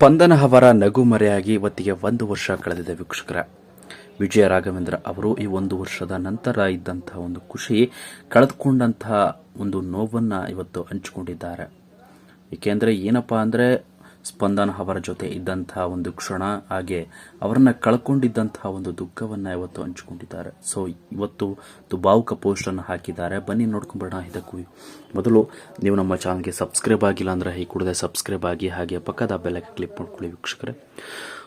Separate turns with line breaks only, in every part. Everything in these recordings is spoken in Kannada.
ಸ್ಪಂದನ ಅವರ ನಗು ಮರೆಯಾಗಿ ಇವತ್ತಿಗೆ ಒಂದು ವರ್ಷ ಕಳೆದಿದೆ ವೀಕ್ಷಕರ. ವಿಜಯ ರಾಘವೇಂದ್ರ ಅವರು ಈ ಒಂದು ವರ್ಷದ ನಂತರ ಇದ್ದಂತಹ ಒಂದು ಖುಷಿ, ಕಳೆದುಕೊಂಡಂತಹ ಒಂದು ನೋವನ್ನ ಇವತ್ತು ಹಂಚಿಕೊಂಡಿದ್ದಾರೆ. ಏಕೆಂದರೆ ಏನಪ್ಪಾ ಅಂದರೆ ಸ್ಪಂದನ ಅವರ ಜೊತೆ ಇದ್ದಂತಹ ಒಂದು ಕ್ಷಣ, ಹಾಗೆ ಅವರನ್ನ ಕಳ್ಕೊಂಡಿದ್ದಂತಹ ಒಂದು ದುಃಖವನ್ನ ಇವತ್ತು ಹಂಚಿಕೊಂಡಿದ್ದಾರೆ. ಸೊ ಇವತ್ತು ಭಾವುಕ ಪೋಸ್ಟ್ ಅನ್ನು ಹಾಕಿದ್ದಾರೆ. ಬನ್ನಿ ನೋಡ್ಕೊಂಡ್ಬಿಡೋಣ ಇದಕ್ಕೂ. ಮೊದಲು ನೀವು ನಮ್ಮ ಚಾನಲ್ಗೆ ಸಬ್ಸ್ಕ್ರೈಬ್ ಆಗಿಲ್ಲ ಅಂದ್ರೆ ಈ ಸಬ್ಸ್ಕ್ರೈಬ್ ಆಗಿ, ಹಾಗೆ ಪಕ್ಕದ ಬೆಲ್ಲಕ್ಕೆ ಕ್ಲಿಕ್ ಮಾಡ್ಕೊಳ್ಳಿ ವೀಕ್ಷಕರೇ.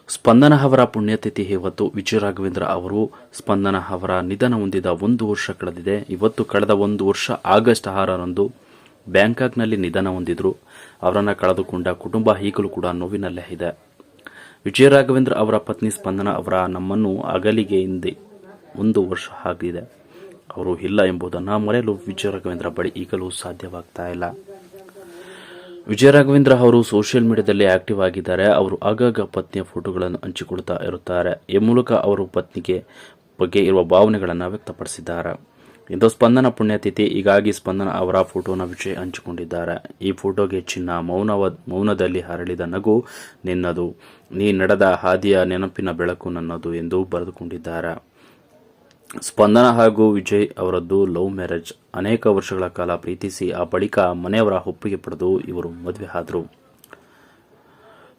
ಸ್ಪಂದನ ಅವರ ಪುಣ್ಯತಿಥಿ ಇವತ್ತು. ವಿಜಯ ರಾಘವೇಂದ್ರ ಅವರು ಸ್ಪಂದನ ಅವರ ನಿಧನ ಹೊಂದಿದ ಒಂದು ವರ್ಷ ಕಳೆದಿದೆ. ಇವತ್ತು ಕಳೆದ ಒಂದು ವರ್ಷ ಆಗಸ್ಟ್ ಆರರಂದು ಬ್ಯಾಂಕಾಕ್ನಲ್ಲಿ ನಿಧನ ಹೊಂದಿದ್ರು. ಅವರನ್ನು ಕಳೆದುಕೊಂಡ ಕುಟುಂಬ ಈಗಲೂ ಕೂಡ ನೋವಿನಲ್ಲೇ ಇದೆ. ವಿಜಯ ರಾಘವೇಂದ್ರ ಅವರ ಪತ್ನಿ ಸ್ಪಂದನ ಅವರ ನಮ್ಮನ್ನು ಅಗಲಿಗೆ ಹಿಂದೆ ಒಂದು ವರ್ಷ ಆಗಿದೆ. ಅವರು ಇಲ್ಲ ಎಂಬುದನ್ನು ಮರೆಯಲು ವಿಜಯ ರಾಘವೇಂದ್ರ ಬಳಿ ಈಗಲೂ ಸಾಧ್ಯವಾಗ್ತಾ ಇಲ್ಲ. ವಿಜಯ ರಾಘವೇಂದ್ರ ಅವರು ಸೋಷಿಯಲ್ ಮೀಡಿಯಾದಲ್ಲಿ ಆಕ್ಟಿವ್ ಆಗಿದ್ದಾರೆ. ಅವರು ಆಗಾಗ ಪತ್ನಿಯ ಫೋಟೋಗಳನ್ನು ಹಂಚಿಕೊಡ್ತಾ ಇರುತ್ತಾರೆ. ಈ ಮೂಲಕ ಅವರು ಪತ್ನಿಗೆ ಬಗ್ಗೆ ಇರುವ ಭಾವನೆಗಳನ್ನು ವ್ಯಕ್ತಪಡಿಸಿದ್ದಾರೆ. ಇಂದು ಸ್ಪಂದನ ಪುಣ್ಯತಿಥಿ. ಹೀಗಾಗಿ ಸ್ಪಂದನ ಅವರ ಫೋಟೋನ ವಿಜಯ್ ಹಂಚಿಕೊಂಡಿದ್ದಾರೆ. ಈ ಫೋಟೋಗೆ ಚಿನ್ನ ಮೌನವ, ಮೌನದಲ್ಲಿ ಹರಳಿದ ನಗು ನಿನ್ನದು. ನೀ ನಡೆದ ಹಾದಿಯ ನೆನಪಿನ ಬೆಳಕು ನನ್ನದು ಎಂದು ಬರೆದುಕೊಂಡಿದ್ದಾರೆ. ಸ್ಪಂದನ ಹಾಗೂ ವಿಜಯ್ ಅವರದ್ದು ಲವ್ ಮ್ಯಾರೇಜ್. ಅನೇಕ ವರ್ಷಗಳ ಕಾಲ ಪ್ರೀತಿಸಿ ಆ ಬಳಿಕ ಮನೆಯವರ ಒಪ್ಪಿಗೆ ಪಡೆದು ಇವರು ಮದುವೆ ಆದರು.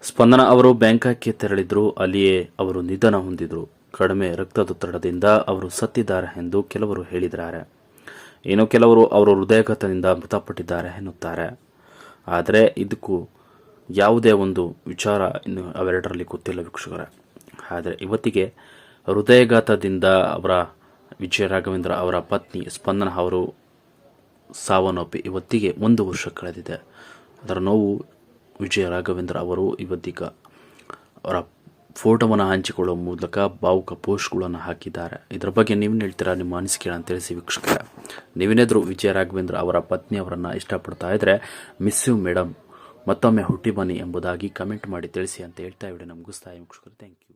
ಸ್ಪಂದನ ಅವರು ಬ್ಯಾಂಕಾಕ್ಗೆ ತೆರಳಿದ್ರು. ಅಲ್ಲಿಯೇ ಅವರು ನಿಧನ ಹೊಂದಿದ್ರು. ಕಡಿಮೆ ರಕ್ತದೊತ್ತಡದಿಂದ ಅವರು ಸತ್ತಿದ್ದಾರೆ ಎಂದು ಕೆಲವರು ಹೇಳಿದ್ದಾರೆ. ಇನ್ನು ಕೆಲವರು ಅವರು ಹೃದಯಘಾತದಿಂದ ಮೃತಪಟ್ಟಿದ್ದಾರೆ ಎನ್ನುತ್ತಾರೆ. ಆದರೆ ಇದಕ್ಕೂ ಯಾವುದೇ ಒಂದು ವಿಚಾರ ಇನ್ನು ಅವೆರಡರಲ್ಲಿ ಗೊತ್ತಿಲ್ಲ ವೀಕ್ಷಕರೇ. ಆದರೆ ಇವತ್ತಿಗೆ ಹೃದಯಘಾತದಿಂದ ಅವರ ವಿಜಯ ರಾಘವೇಂದ್ರ ಅವರ ಪತ್ನಿ ಸ್ಪಂದನ ಅವರು ಸಾವನ್ನಪ್ಪಿ ಇವತ್ತಿಗೆ ಒಂದು ವರ್ಷ ಕಳೆದಿದೆ. ಅದರ ನೋವು ವಿಜಯ ರಾಘವೇಂದ್ರ ಅವರು ಇವತ್ತಿಗ ಅವರ ಫೋಟೋವನ್ನು ಹಂಚಿಕೊಳ್ಳುವ ಮೂಲಕ ಭಾವುಕ ಪೋಸ್ಟ್ಗಳನ್ನು ಹಾಕಿದ್ದಾರೆ. ಇದರ ಬಗ್ಗೆ ನೀವೇನು ಹೇಳ್ತೀರಾ? ನಿಮ್ಮ ಅನಿಸಿಕೆಗಳನ್ನು ತಿಳಿಸಿ ವೀಕ್ಷಕರ. ನೀವೇನಾದರೂ ವಿಜಯ ರಾಘವೇಂದ್ರ ಅವರ ಪತ್ನಿ ಅವರನ್ನು ಇಷ್ಟಪಡ್ತಾ ಇದ್ದರೆ ಮಿಸ್ ಯು ಮೇಡಮ್ ಮತ್ತೊಮ್ಮೆ ಹುಟ್ಟಿ ಬನ್ನಿ ಎಂಬುದಾಗಿ ಕಮೆಂಟ್ ಮಾಡಿ ತಿಳಿಸಿ ಅಂತ ಹೇಳ್ತಾ ಇವಳೆ ನಮಗೂ ಸ್ಥಾಯಿ ವೀಕ್ಷಕರು ಥ್ಯಾಂಕ್ ಯು